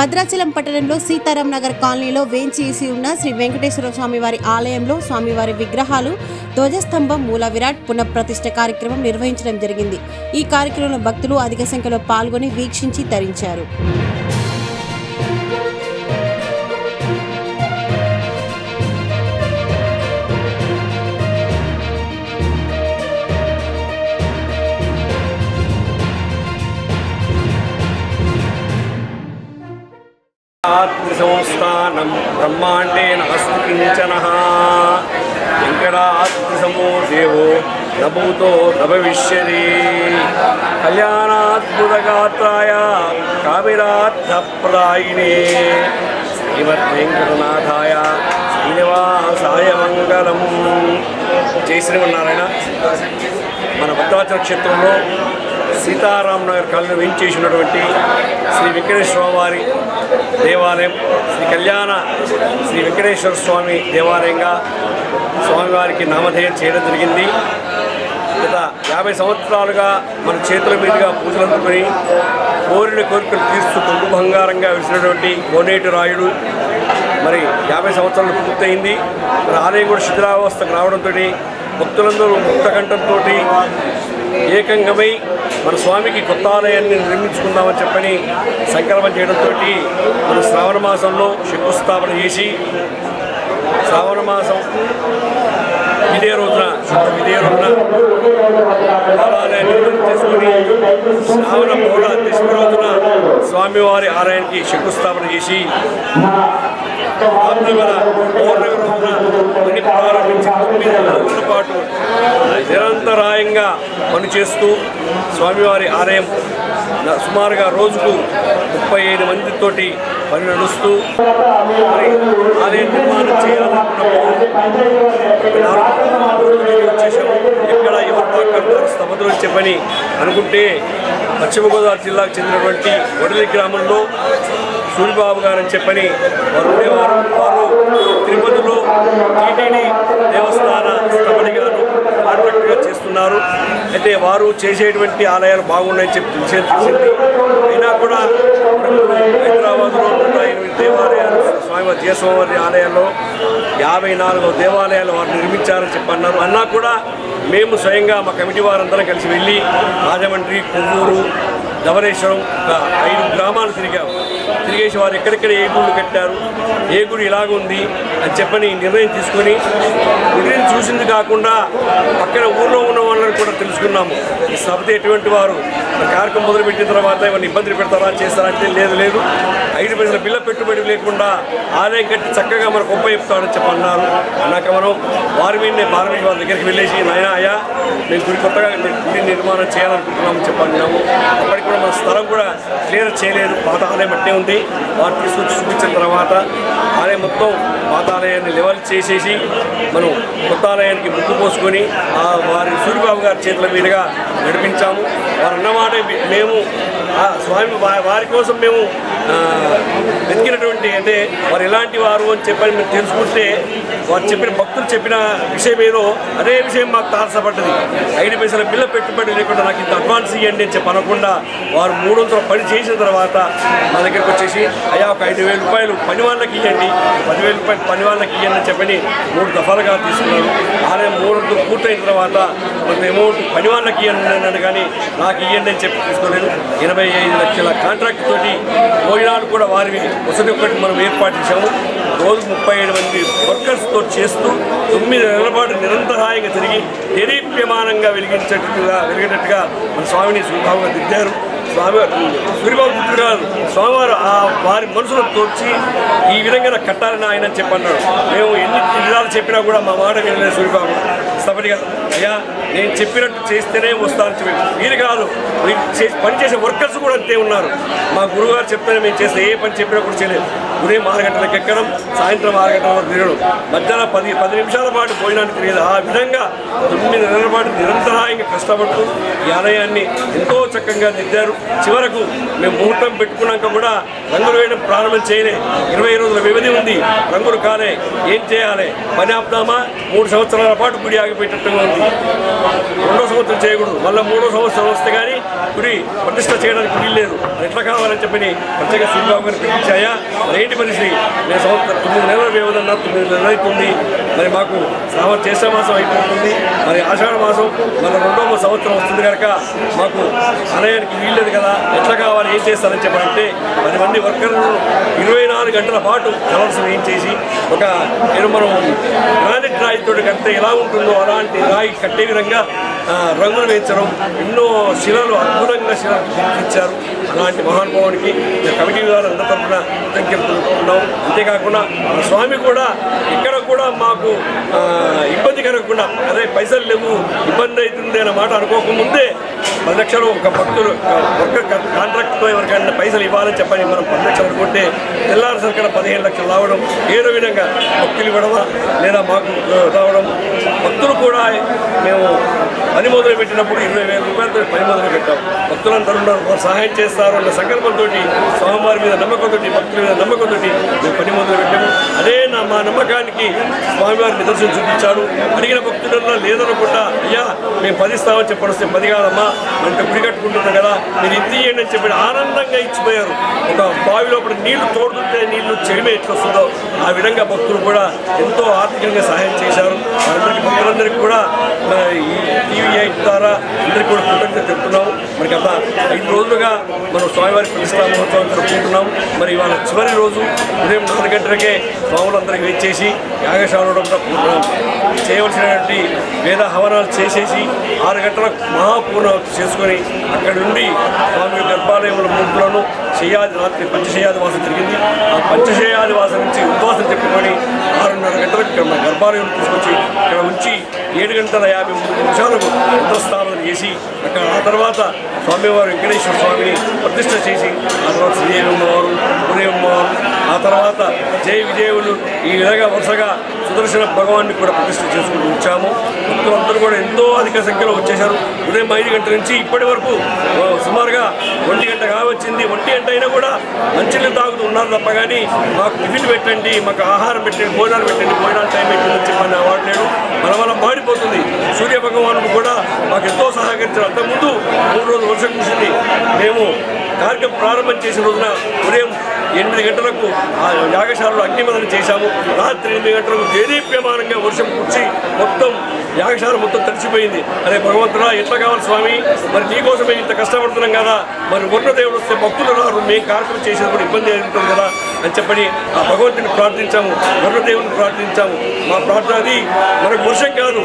భద్రాచలం పట్టణంలో సీతారాం నగర్ కాలనీలో వేంచేసి ఉన్న శ్రీ వెంకటేశ్వర స్వామివారి ఆలయంలో స్వామివారి విగ్రహాలు ధ్వజస్తంభం మూల విరాట్ పునఃప్రతిష్ఠ కార్యక్రమం నిర్వహించడం జరిగింది. ఈ కార్యక్రమంలో భక్తులు అధిక సంఖ్యలో పాల్గొని వీక్షించి తరించారు. ఆత్మసంస్థానం బ్రహ్మాండేన అస్తి కించన. వెంకటాద్రిసమో దేవో నభూతో నభవిష్యది కళ్యాణాద్భుతగాత్రాయ కావిరార్థప్రదాయినే శ్రీమద్వెంకటనాథాయ శ్రీనివాసాయ మంగళం. జై శ్రీమన్నారాయణ. మన భద్రాచల క్షేత్రంలో సీతారాం నగర్ కళ్ళు వేయించేసినటువంటి శ్రీ వెంకటేశ్వర వారి దేవాలయం శ్రీ కళ్యాణ శ్రీ వెంకటేశ్వర స్వామి దేవాలయంగా స్వామివారికి నామధేయం చేయడం జరిగింది. గత యాభై సంవత్సరాలుగా మన చేతుల మీదుగా పూజలు అందుకొని కోరిన కోరికలు తీర్చు కొంగు బంగారంగా వెలిసినటువంటి కోనేటి రాయుడు మరి యాభై సంవత్సరాలు పూర్తయింది. మరి ఆలయం కూడా శిథిలావస్థకు రావడంతో భక్తులందరూ ముక్తకంఠంతో ఏకంగమై మన స్వామికి కొత్త ఆలయాన్ని నిర్మించుకుందామని చెప్పని సంకల్పం చేయడంతో మన శ్రావణ మాసంలో శంకుస్థాపన చేసి శ్రావణ మాసం ఇదే రోజున ఇదే రోజున ఆలయాన్ని చేసుకుని శ్రావణ బహుళ దశమి రోజున స్వామివారి ఆలయానికి శంకుస్థాపన చేసి పౌర్ణమి రోజున పని ప్రారంభించి తొమ్మిది రోజుల పాటు నిరంతరాయంగా పనిచేస్తూ స్వామివారి ఆలయం సుమారుగా రోజుకు ముప్పై ఐదు మందితోటి పని నడుస్తూ మరి ఆలయం నిర్మాణం చేయాలనుకున్నప్పుడు నాలుగు రోజులు వచ్చేసాము. ఎక్కడ ఎవరు వచ్చే పని అనుకుంటే పశ్చిమ గోదావరి జిల్లాకు చెందినటువంటి వడలి గ్రామంలో సూరిబాబు గారు అని చెప్పని వారు ఉండేవారు. వారు తిరుపతిలో టీటీడీ దేవస్థాన స్థపతిగాను కాంట్రాక్ట్గా చేస్తున్నారు. అయితే వారు చేసేటువంటి ఆలయాలు బాగున్నాయని చెప్పి విషయం తెలిసింది. అయినా కూడా హైదరాబాద్లో నూట ఎనిమిది దేవాలయాలు స్వామి జయస్వామివారి ఆలయాల్లో యాభై నాలుగు దేవాలయాలు వారు నిర్మించారని చెప్పన్నారు. అన్నా కూడా మేము స్వయంగా మా కమిటీ వారందరం కలిసి వెళ్ళి రాజమండ్రి కొవ్వూరు ధవనేశ్వరం ఒక ఐదు గ్రామాలు తిరిగాము. తిరిగేసి వారు ఎక్కడెక్కడ ఏ గుళ్ళు కట్టారు ఏ గుడి ఇలాగుంది అని చెప్పని నిర్ణయం తీసుకొని గుడిని చూసింది కాకుండా పక్కన ఊర్లో ఉన్న వాళ్ళని కూడా తెలుసుకున్నాము. ఈ సభ్యత ఎటువంటి వారు కార్యక్రమం మొదలుపెట్టిన తర్వాత ఏమైనా ఇబ్బందులు పెడతారా చేస్తారా అంటే లేదు లేదు. ఐదు పైసల బిల్ల పెట్టుబడి లేకుండా ఆదాయం కట్టి చక్కగా మనకు గొప్ప చెప్తాడని చెప్పన్నారు. అన్నాక మనం వారి మీదనే భారతీయ వాళ్ళ దగ్గరికి వెళ్ళేసి నాయన అయ్యా మేము గుడి కొత్తగా గుడి నిర్మాణం చేయాలనుకుంటున్నామని చెప్పన్నాము. అప్పటికి కూడా మన స్థలం కూడా క్లియర్ చేయలేదు. పాత ఆలయం అట్టే ఉంది. వారు తీసుకొచ్చి చూపించిన తర్వాత ఆలయం మొత్తం పాత ఆలయాన్ని లెవెల్ చేసేసి మనం కొత్త ఆలయానికి ముక్కు పోసుకొని వారి సూర్యబాబు గారి చేతుల మీదుగా నడిపించాము. వారు అన్నమాట మేము స్వామి వారి కోసం మేము వెతికినటువంటి అంటే వారు ఎలాంటి వారు అని చెప్పని మేము తెలుసుకుంటే వారు చెప్పిన భక్తులు చెప్పిన విషయం ఏదో అదే విషయం మాకు తారసపడ్డది. ఐదు పైసల బిల్ల పెట్టుబడి లేకుండా నాకు ఇంత అడ్వాన్స్ ఇవ్వండి అని చెప్పి అనకుండా వారు మూడు వందల పని చేసిన తర్వాత మా దగ్గరికి వచ్చేసి అయ్యా ఒక ఐదు వేల రూపాయలు పని వాళ్ళకి ఇవ్వండి పదివేల రూపాయలు పని వాళ్ళకి ఇవ్వండి అని చెప్పని మూడు దఫాలుగా తీసుకున్నారు. ఆలయం మూడు పూర్తయిన తర్వాత కొంత అమౌంట్ పని వాళ్ళకి ఇవ్వండి అన్నాడు కానీ నాకు ఇవ్వండి అని చెప్పి తీసుకోలేదు. ఎనభై ఐదు లక్షల కాంట్రాక్ట్ తోటి భోజనాలు కూడా వారివి వసతి ఒక్కటి మనం ఏర్పాటు చేశాము. రోజు ముప్పై ఏడు మంది వర్కర్స్తో చేస్తూ తొమ్మిది నెలల పాటు నిరంతరాయంగా తిరిగి దేదీప్యమానంగా వెలిగించేటట్టుగా వెలిగేటట్టుగా మన స్వామిని సుభావంగా దిద్దారు. స్వామి సూర్యబాబు పుత్రుడు స్వామివారు ఆ వారి మనసులో తోచి ఈ విధంగా నాకు కట్టాలని ఆయన అని చెప్పన్నాడు. మేము ఎన్ని విధాలు చెప్పినా కూడా మా మాట వినలేదు సూర్యబాబు. స్థపతిగా అయ్యా నేను చెప్పినట్టు చేస్తేనే వస్తాను చెప్పి మీరు కాదు మీరు చేసి పనిచేసే వర్కర్స్ కూడా అంతే ఉన్నారు. మా గురువుగారు చెప్తేనే మేము చేస్తే ఏ పని చెప్పినా కూడా చేయలేదు. ఉదయం ఆరు గంటలకు ఎక్కడం సాయంత్రం ఆరు గంటల వరకు తిరగడం. మధ్యాహ్నం పది పది నిమిషాల పాటు భోజనానికి తిరిగేది. ఆ విధంగా తొమ్మిది నెలల పాటు నిరంతరాయంగా కష్టపడుతూ ఈ ఆలయాన్ని ఎంతో చక్కగా దిద్దారు. చివరకు మేము ముహూర్తం పెట్టుకున్నాక కూడా రంగులు వేయడం ప్రారంభం చేయలే. ఇరవై రోజుల వ్యవధి ఉంది. రంగులు కాలే. ఏం చేయాలి? పని ఆపుదామా? మూడు సంవత్సరాల పాటు గుడి ఆగిపోయేటట్టుగా ఉంది. రెండో సంవత్సరం చేయకూడదు. మళ్ళీ మూడో సంవత్సరం వస్తే కానీ గుడి ప్రతిష్ట చేయడానికి వీల్లేదు అది ఎట్లా కావాలని చెప్పని ప్రత్యేక సూర్యబాబు గారిని పిలిపించాయా? లేని మనిషి. నేను సంవత్సరం తొమ్మిది నెలల వ్యవధన్నా తొమ్మిది నెలలు అవుతుంది మరి మాకు శ్రావణ చేసే మాసం అయిపోతుంది. మరి ఆషాఢ మాసం మన రెండవ సంవత్సరం వస్తుంది కనుక మాకు ఆలయానికి వీల్లేదు కదా. ఎట్లా కావాలి ఏం చేస్తారని చెప్పాలంటే పది మంది వర్కర్లను ఇరవై నాలుగు గంటల పాటు కలర్స్ వేయించేసి ఒక నేను మనం గ్రానైట్ రాయి తోటి కడితే ఎలా ఉంటుందో అలాంటి రాయి కట్టే విధంగా రంగులు వేయించడం ఎన్నో శిలలు అద్భుతంగా శిలలు ఇచ్చారు అలాంటి మహానుభావునికి కమిటీ వారు అందరి తరఫున కృతజ్ఞతలు అంతేకాకుండా స్వామి కూడా ఇక్కడ కూడా మాకు ఇబ్బంది కలగకుండా అదే పైసలు లేవు ఇబ్బంది అవుతుంది అనే మాట అనుకోకముందే పది లక్షలు ఒక భక్తులు వర్కర్ కాంట్రాక్ట్తో ఎవరికైనా పైసలు ఇవ్వాలని చెప్పని మనం పది లక్షలు అనుకుంటే తెల్లారి పదిహేను లక్షలు రావడం ఏదో విధంగా భక్తులు ఇవ్వడమా లేదా మాకు రావడం భక్తులు కూడా మేము పని మొదలు పెట్టినప్పుడు ఇరవై వేల రూపాయలతో పని మొదలు పెట్టాం. భక్తులందరూ ఉన్నారు వారు సహాయం చేస్తారు అన్న సంకల్పంతో స్వామివారి మీద నమ్మకంతో భక్తుల మీద నమ్మకంతో మేము పని మొదలు పెట్టాము. అదే నా మా నమ్మకానికి స్వామివారి నిదర్శనం చూపించాడు. అడిగిన భక్తులలో లేదనుకుంటా అయ్యా మేము పదిస్తామని చెప్పడం వస్తే పది కాదమ్మా అంటే గుడి కట్టుకుంటున్నాం కదా మీరు ఇంత ఇవ్వండి అని చెప్పి ఆనందంగా ఇచ్చిపోయారు. ఒక బావి లోపల నీళ్ళు తోడుతుంటే నీళ్ళు చెడిమే ఎట్లొస్తుందో ఆ విధంగా భక్తులు కూడా ఎంతో ఆర్థికంగా సహాయం చేశారు. వారందరికీ అందరికి కూడా ఈ టీవీ ఎయిట్ ద్వారా అందరికీ కూడా కృతజ్ఞత చెప్తున్నాము. మరి గత ఐదు రోజులుగా మనం స్వామివారి ప్రతిష్టా మహోత్సవం జరుపుకుంటున్నాం మరి ఇవాళ చివరి రోజు ఉదయం నాలుగు గంటలకే స్వాములందరికీ వెచ్చేసి యాగశాలలో చేయవలసినటువంటి వేద హవనాలు చేసేసి ఆరు గంటలకు మహాపూర్ణ చేసుకొని అక్కడి నుండి స్వామి గర్భాలయముల మూర్తులను శయ్యాది రాత్రి పంచశయాది వాసం జరిగింది. ఆ పంచశయాది వాసం నుంచి ఉపవాసం చెప్పుకొని ఆరున్నర గంటలకు ఇక్కడ మన గర్భాలయం తీసుకొచ్చి ఇక్కడ ఉంచి ఏడు గంటల యాభై మూడు నిమిషాలకు రుద్రస్థాపన చేసి అక్కడ ఆ తర్వాత స్వామివారు వెంకటేశ్వర స్వామిని ప్రతిష్ట చేసి ఆ తర్వాత శ్రీదేవమ్మవారు ఉదయమ్మవారు ఆ తర్వాత జయ విజయవులు ఈ విధంగా వరుసగా సుదర్శన భగవాన్ని కూడా ప్రతిష్ట చేసుకుంటూ వచ్చాము. భక్తులందరూ కూడా ఎంతో అధిక సంఖ్యలో వచ్చేశారు. ఉదయం ఐదు గంటల నుంచి ఇప్పటి వరకు సుమారుగా ఒంటి గంట కావచ్చింది. ఒంటి గంట అయినా కూడా మంచినీళ్ళు తాగుతూ ఉన్నారు తప్ప కానీ మాకు టిఫిన్ పెట్టండి మాకు ఆహారం పెట్టండి భోజనాలు పెట్టండి భోజనాలు టైం పెట్టండి చెప్పని వాడలేడు మన వల్ల మాడిపోతుంది సూర్య భగవానుడు కూడా మాకు ఎంతో సహకరించారు. అంతకుముందు మూడు రోజులు వర్షం కురిసింది మేము కార్యక్రమం ప్రారంభం చేసిన రోజున ఉదయం ఎనిమిది గంటలకు ఆ యాగశాలలో అగ్నిమదనం చేశాము. రాత్రి ఎనిమిది గంటలకు దేదీప్యమానంగా వర్షం కూర్చి మొత్తం యాగశాల మొత్తం తడిచిపోయింది. అరే భగవంతుడా ఎట్లా కావాలి స్వామి? మరి నీకోసమే ఇంత కష్టపడుతున్నాం కదా. మరి దేవుడు వస్తే భక్తులు రారు. మేము కార్యక్రమం చేసినప్పుడు ఇబ్బంది ఉంటుంది కదా అని చెప్పని ఆ భగవంతుని ప్రార్థించాము. దేవుని ప్రార్థించాము. మా ప్రార్థన అది మనకు వర్షం కాదు.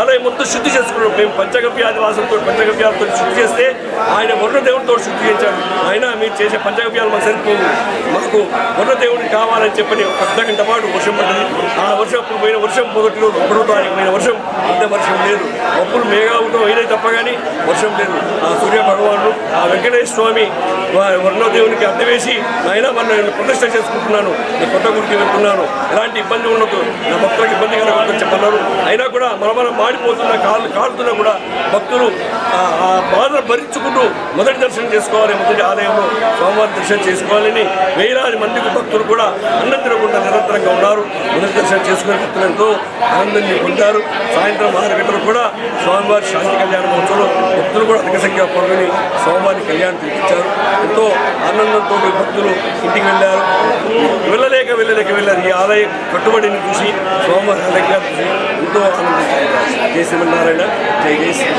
ఆలయం మొత్తం శుద్ధి చేసుకున్నాం. మేము పంచగవ్యాధివాసంతో పంచగవ్యాలతో శుద్ధి చేస్తే ఆయన దేవునితో శుద్ధి చేయించాడు ఆయన మీరు చేసే పంచగవ్యాలు మాకు సరిపోవు. మాకు దేవుడిని కావాలని చెప్పని ఒక గంట పాటు వర్షం పడ్డది ఆ వర్షం అప్పుడు పోయిన వర్షం మొదటి రోజు ఒకటో తారీఖు పోయిన వర్షం ఇంత వర్షం లేదు. అప్పుడు మేఘావుతం అయినా తప్ప కానీ వర్షం లేదు. ఆ సూర్య భగవానుడు ఆ వెంకటేశ్వర స్వామి వారి వర్ణదేవునికి అద్దె వేసి ఆయన మన ప్రతిష్ట చేసుకుంటున్నాను. నేను కొత్త గుడికి వెళ్తున్నాను. ఎలాంటి ఇబ్బంది ఉండదు నా భక్తులకు ఇబ్బంది కలగొద్దని చెప్పన్నారు. అయినా కూడా మన మనం మాడిపోతున్న కాళ్ళు కాలుతున్నా కూడా భక్తులు ఆ- ఆ బాధను భరించుకుంటూ మొదటి దర్శనం చేసుకోవాలి. మొదటి ఆలయంలో స్వామివారి దర్శనం చేసుకోవాలని వేలాది మందికి భక్తులు కూడా అన్నతిరకుండా నిరంతరంగా ఉన్నారు. మొదటి దర్శనం చేసుకునే భక్తులు ఎంతో ఆనందాన్ని పొందారు సాయంత్రం ఆరు గంటలు కూడా స్వామివారి శాంతి కళ్యాణ మహోత్సవంలో భక్తులు కూడా అధిక సంఖ్య పాల్గొని స్వామివారి కళ్యాణం తీర్చారు ఎంతో ఆనందంతో భక్తులు ఇంటికి వెళ్ళారు. వెళ్ళలేక వెళ్ళలేక వెళ్ళారు. ఈ ఆలయ కట్టుబడిని చూసి స్వామివారి దగ్గర చూసి ఎంతో ఆనందించారు. జై శ్రీమన్నారాయణ. జై జై శ్రీ